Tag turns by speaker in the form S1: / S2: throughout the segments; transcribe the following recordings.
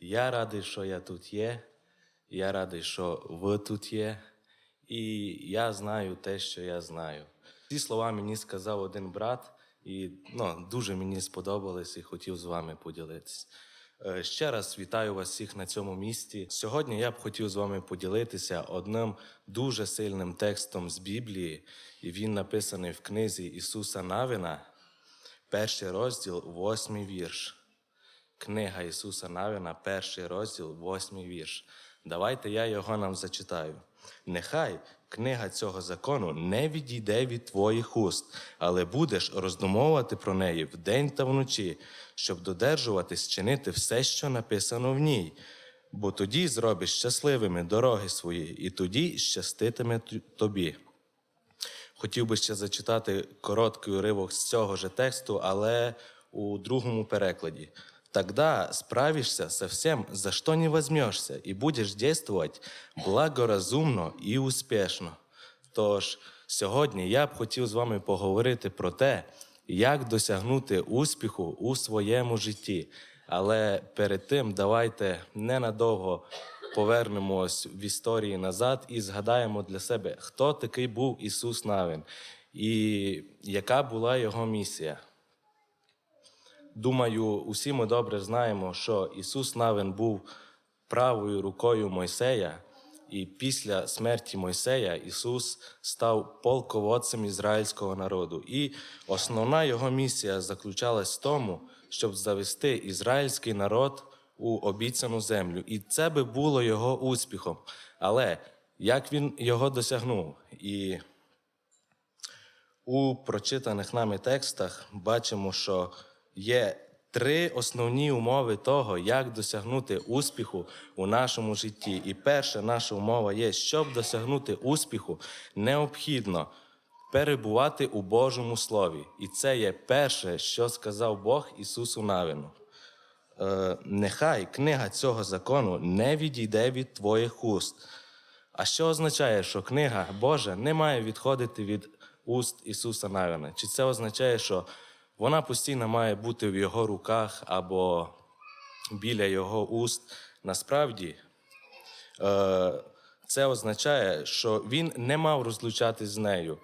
S1: Я радий, що я тут є. Я радий, що ви тут є. І я знаю те, що я знаю. Ці слова мені сказав один брат, і ну, дуже мені сподобались і хотів з вами поділитися. Е, Ще раз вітаю вас всіх на цьому місці. Сьогодні я б хотів з вами поділитися одним дуже сильним текстом з Біблії, і він написаний в книзі Ісуса Навина, перший розділ, восьмий вірш. Книга Ісуса Навина, перший розділ, восьмий вірш. Давайте я його нам зачитаю. Нехай книга цього закону не відійде від твоїх уст, але будеш роздумовувати про неї вдень та вночі, щоб додержуватись чинити все, що написано в ній. Бо тоді зробиш щасливими дороги свої, і тоді щаститиме тобі. Хотів би ще зачитати короткий уривок з цього же тексту, але у другому перекладі. Тогда справишься со всем, за что не возьмешься, и будешь действовать благоразумно і успішно. Тож сьогодні я б хотів з вами поговорити про те, як досягнути успіху у своєму житті. Але перед тим давайте ненадовго повернемось в історії назад і згадаємо для себе, хто такий був Ісус Навин і яка була його місія. Думаю, усі ми добре знаємо, що Ісус Навин був правою рукою Мойсея, і після смерті Мойсея Ісус став полководцем ізраїльського народу. І основна його місія заключалась в тому, щоб завести ізраїльський народ у обіцяну землю. І це би було його успіхом. Але як він його досягнув? І у прочитаних нами текстах бачимо, що є три основні умови того, як досягнути успіху у нашому житті. І перша наша умова є, щоб досягнути успіху, необхідно перебувати у Божому Слові. І це є перше, що сказав Бог Ісусу Навину. Е, нехай книга цього закону не відійде від твоїх уст. А що означає, що книга Божа не має відходити від уст Ісуса Навина? Чи це означає, що вона постійно має бути в його руках або біля його уст? Насправді, е, це означає, що він не мав розлучатись з нею.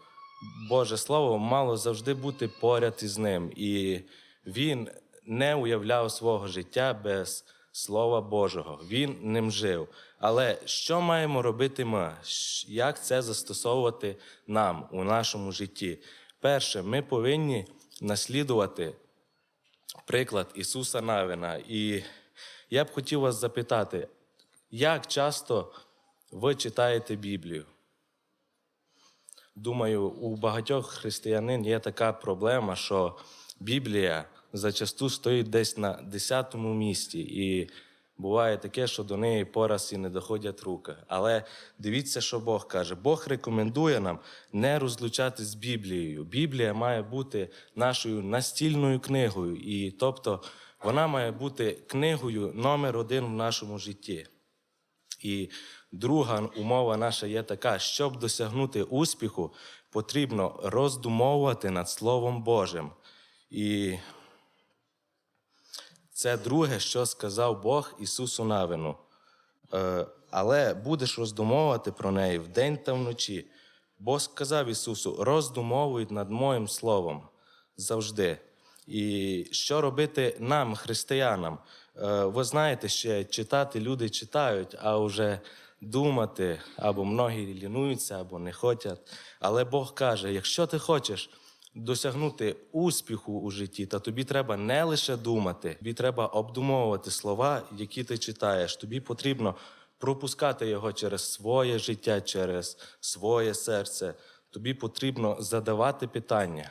S1: Боже Слово мало завжди бути поряд із ним, і він не уявляв свого життя без Слова Божого. Він ним жив. Але що маємо робити ми? Як це застосовувати нам у нашому житті? Перше, ми повинні наслідувати приклад Ісуса Навина. І я б хотів вас запитати, як часто ви читаєте Біблію? Думаю, у багатьох християнин є така проблема, що Біблія зачасту стоїть десь на 10-му місці, і буває таке, що до неї пораз і не доходять руки. Але дивіться, що Бог каже. Бог рекомендує нам не розлучатись з Біблією. Біблія має бути нашою настільною книгою, і тобто вона має бути книгою номер один в нашому житті. І друга умова наша є така: щоб досягнути успіху, потрібно роздумовувати над Словом Божим. І це друге, що сказав Бог Ісусу Навину. Е, Але будеш роздумовувати про неї вдень та вночі. Бог сказав Ісусу: роздумовуй над моїм словом завжди. І що робити нам, християнам? Е, Ви знаєте, ще читати люди читають, а вже думати або многі лінуються, або не хочуть. Але Бог каже: якщо ти хочеш досягнути успіху у житті, то тобі треба не лише думати, тобі треба обдумовувати слова, які ти читаєш. Тобі потрібно пропускати його через своє життя, через своє серце. Тобі потрібно задавати питання.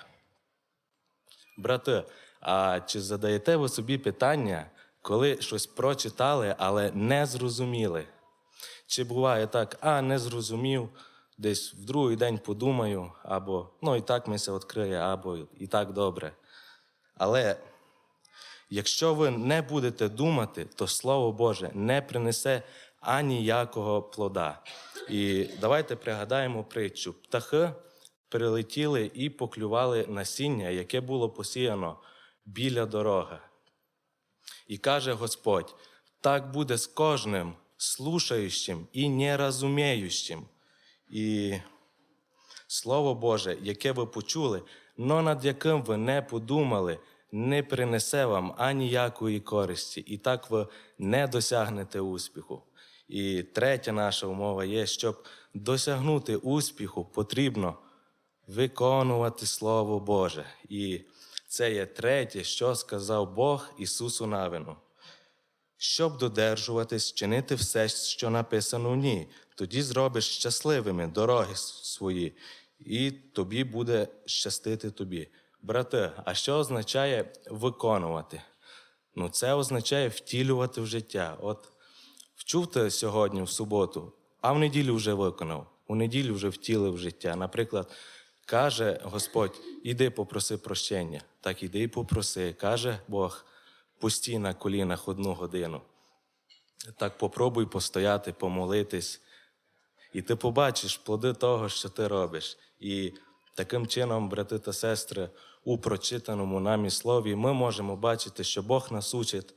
S1: Брати, а чи задаєте ви собі питання, коли щось прочитали, але не зрозуміли? Чи буває так, а не зрозумів, десь в другий день подумаю, або ну і так ми мися відкриє, або і так добре. Але якщо ви не будете думати, то Слово Боже не принесе аніякого плода. І давайте пригадаємо притчу. Птахи прилетіли і поклювали насіння, яке було посіяно біля дороги. І каже Господь: Так буде з кожним слушаючим і нерозуміючим. І Слово Боже, яке ви почули, но над яким ви не подумали, не принесе вам аніякої користі, і так ви не досягнете успіху. І третя наша умова є, щоб досягнути успіху, потрібно виконувати Слово Боже. І це є третє, що сказав Бог Ісусу Навину щоб додержуватись, чинити все, що написано в ній. Тоді зробиш щасливими дороги свої, і тобі буде щастити тобі. Брати, а що означає виконувати? Ну, це означає втілювати в життя. От вчув ти сьогодні в суботу, а в неділю вже виконав, у неділю вже втілив в життя. Наприклад, каже Господь, іди попроси прощення. Так іди і попроси. Каже Бог, постій на колінах одну годину. Так попробуй постояти, помолитись, і ти побачиш плоди того, що ти робиш. І таким чином, брати та сестри, у прочитаному нами слові ми можемо бачити, що Бог нас учить,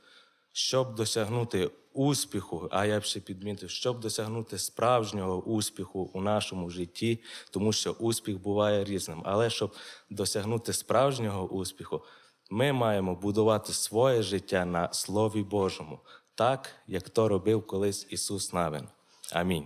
S1: щоб досягнути успіху, а я б ще підмітив, щоб досягнути справжнього успіху у нашому житті, тому що успіх буває різним. Але щоб досягнути справжнього успіху, ми маємо будувати своє життя на Слові Божому, так як то робив колись Ісус Навин. Амінь.